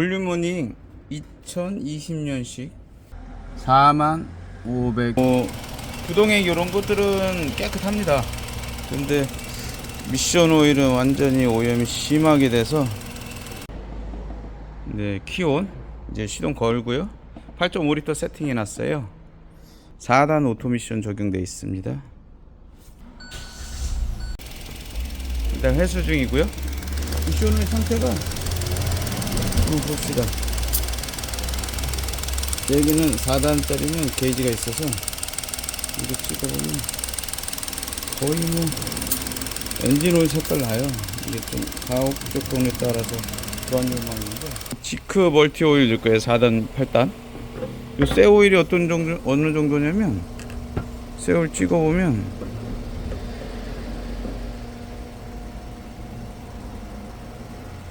볼륨모닝 2020년식 4만 500 어, 구동액 이런 것들은 깨끗합니다. 근데 미션 오일은 완전히 오염이 심하게 돼서. 네 키온 이제 시동 걸고요. 8.5리터 세팅해 놨어요. 4단 오토미션 적용되어 있습니다. 일단 회수 중이고요. 미션 오일 상태가 한번 봅시다. 여기는 4단짜리면 게이지가 있어서 이렇게 찍어보면 거의 뭐 엔진 오일 색깔 나요. 이게 좀 가옥 조건에 따라서 교환 요망인데. 지크 멀티 오일 넣을 거예요 4단 8단. 요새 오일이 어떤 정도 어느 정도냐면 새 오일 찍어보면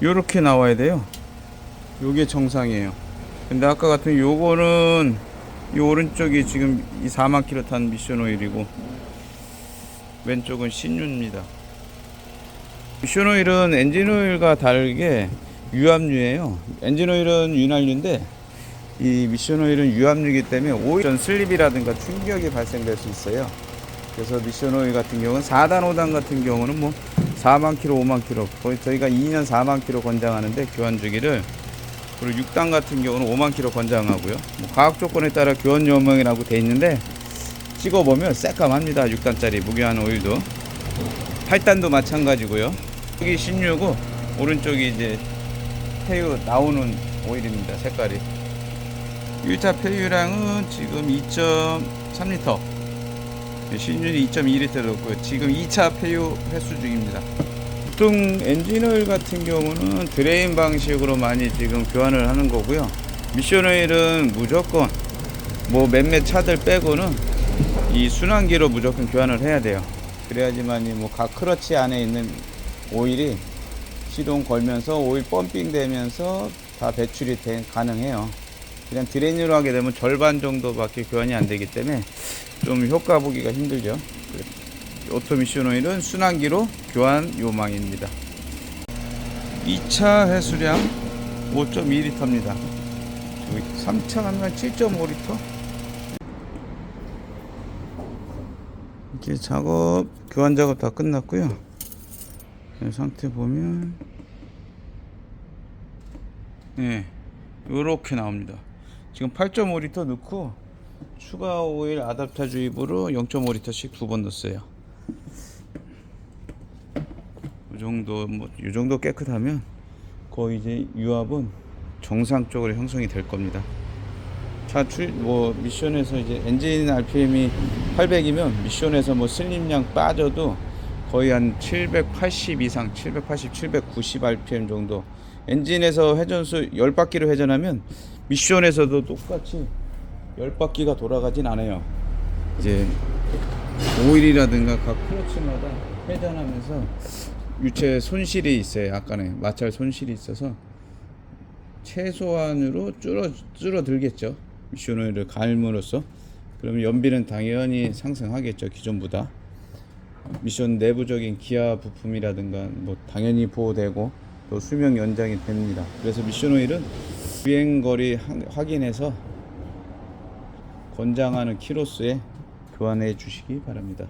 요렇게 나와야 돼요 요게 정상이에요. 근데 아까 같은 요거는 이 오른쪽이 지금 이 4만 킬로 탄 미션 오일이고 왼쪽은 신유입니다. 미션 오일은 엔진 오일과 다르게 유압유예요. 엔진 오일은 윤활유인데 이 미션 오일은 유압유이기 때문에 오일 슬립이라든가 충격이 발생될 수 있어요. 그래서 미션 오일 같은 경우는 4단 5단 같은 경우는 뭐 4만 킬로 5만 킬로 거의 저희가 2년 4만 킬로 권장하는데 교환 주기를 그리고 6단 같은 경우는 5만 킬로 권장하고요. 뭐 과학 조건에 따라 교환 요명이라고 돼 있는데 찍어 보면 새까맣니다. 6단짜리 무교환 오일도 8단도 마찬가지고요. 여기 신유고 오른쪽이 이제 폐유 나오는 오일입니다. 색깔이 1차 폐유량은 지금 2.3리터 신유는 2.2리터 넣었고요. 지금 2차 폐유 횟수 중입니다. 보통 엔진오일 같은 경우는 드레인 방식으로 많이 지금 교환을 하는 거고요. 미션 오일은 무조건 뭐 몇몇 차들 빼고는 이 순환기로 무조건 교환을 해야 돼요. 그래야지만 이 뭐각 크러치 안에 있는 오일이 시동 걸면서 오일 펌핑 되면서 다 배출이 돼, 가능해요. 그냥 드레인으로 하게 되면 절반 정도밖에 교환이 안 되기 때문에 좀 효과 보기가 힘들죠. 오토미션 오일은 순환기로 교환 요망입니다. 2차 회수량 5.2리터입니다. 3차 가면 7.5리터. 이렇게 작업 교환 작업 다 끝났고요. 이 상태 보면 네, 요렇게 나옵니다. 지금 8.5리터 넣고 추가 오일 아답타 주입으로 0.5리터씩 두 번 넣었어요. 이 정도 뭐이 정도 깨끗하면 거의 이제 유압은 정상적으로 형성이 될 겁니다. 차 출 뭐 미션에서 이제 엔진 RPM이 800이면 미션에서 뭐 슬림량 빠져도 거의 한 780 이상, 780, 790 RPM 정도. 엔진에서 회전수 10바퀴로 회전하면 미션에서도 똑같이 10바퀴가 돌아가진 않아요. 이제 오일이라든가 각 클러치마다 회전하면서 유체 손실이 있어요. 약간의 마찰 손실이 있어서 최소한으로 줄어 줄어들겠죠. 미션 오일을 갈므로써 그러면 연비는 당연히 상승하겠죠. 기존보다. 미션 내부적인 기아 부품이라든가 뭐 당연히 보호되고 또 수명 연장이 됩니다. 그래서 미션 오일은 주행 거리 하- 확인해서 권장하는 키로수에 교환해 주시기 바랍니다.